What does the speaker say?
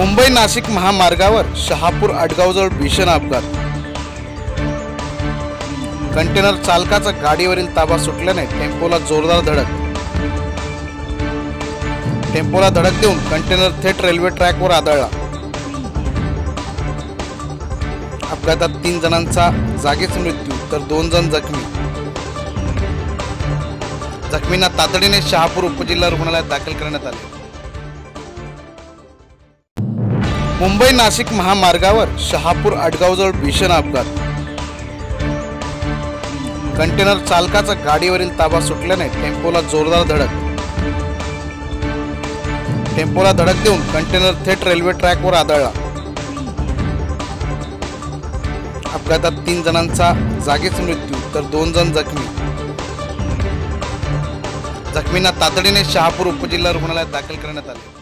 मुंबई नाशिक महामार्गावर शहापूर आडगावजवळ भीषण अपघात. कंटेनर चालकाचा गाडीवरील ताबा सुटल्याने टेम्पोला जोरदार धडक. टेम्पोला धडक देऊन कंटेनर थेट रेल्वे ट्रॅकवर आदळला. अपघातात तीन जणांचा जागीच मृत्यू तर दोन जण जखमी. जखमींना तातडीने शहापूर उपजिल्हा रुग्णालयात दाखल करण्यात आले. मुंबई नाशिक महामार्गावर शहापूर आडगावजवळ भीषण अपघात. कंटेनर चालकाचा गाडीवरील ताबा सुटल्याने टेम्पोला जोरदार धडक. टेम्पोला धडक देऊन कंटेनर थेट रेल्वे ट्रॅकवर आदळला. अपघातात तीन जणांचा जागीच मृत्यू तर दोन जण जखमी. जखमींना तातडीने शहापूर उपजिल्हा रुग्णालयात दाखल करण्यात आले.